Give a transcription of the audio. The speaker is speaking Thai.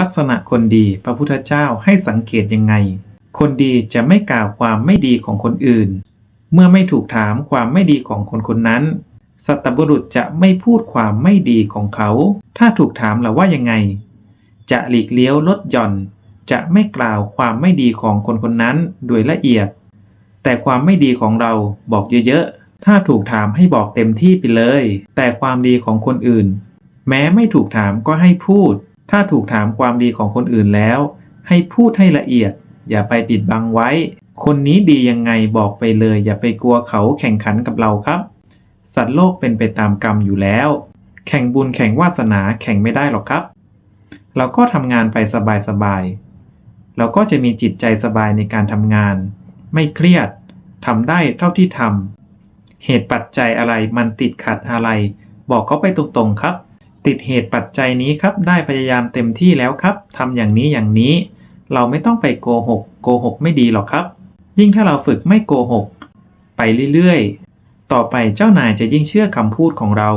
ลักษณะคนดีพระพุทธเจ้าให้สังเกตยังไง คนดีจะไม่กล่าวความไม่ดีของคนอื่น เมื่อไม่ถูกถามความไม่ดีของคนคนนั้น สัตบุรุษจะไม่พูดความไม่ดีของเขา ถ้าถูกถามแล้วว่ายังไง จะหลีกเลี้ยวลดหย่อน จะไม่กล่าวความไม่ดีของคนคนนั้นโดยละเอียด แต่ความไม่ดีของเราบอกเยอะๆ ถ้าถูกถามให้บอกเต็มที่ไปเลย แต่ความดีของคนอื่น แม้ไม่ถูกถามก็ให้พูด ถ้าถูกถามความดีของคนอื่นแล้ว ให้พูดให้ละเอียด อย่าไปปิดบังไว้ คนนี้ดียังไงบอกไปเลย อย่าไปกลัวเขาแข่งขันกับเราครับ สัตว์โลกเป็นไปตามกรรมอยู่แล้ว แข่งบุญแข่งวาสนาแข่งไม่ได้หรอกครับ เราก็ทำงานไปสบายๆเราก็จะมีจิตใจสบายในการทำงาน ไม่เครียดทำได้เท่าที่ทำเหตุปัจจัยอะไรมันติดขัดอะไร บอกเขาไปตรงๆครับ ติดเหตุปัจจัยนี้ครับ ได้พยายามเต็มที่แล้วครับทำอย่างนี้อย่างนี้ เราไม่ต้องไปโกหก โกหกไม่ดีหรอกครับ ยิ่งถ้าเราฝึกไม่โกหก ไปเรื่อยๆ ต่อไปเจ้านายจะยิ่งเชื่อคำพูดของเรา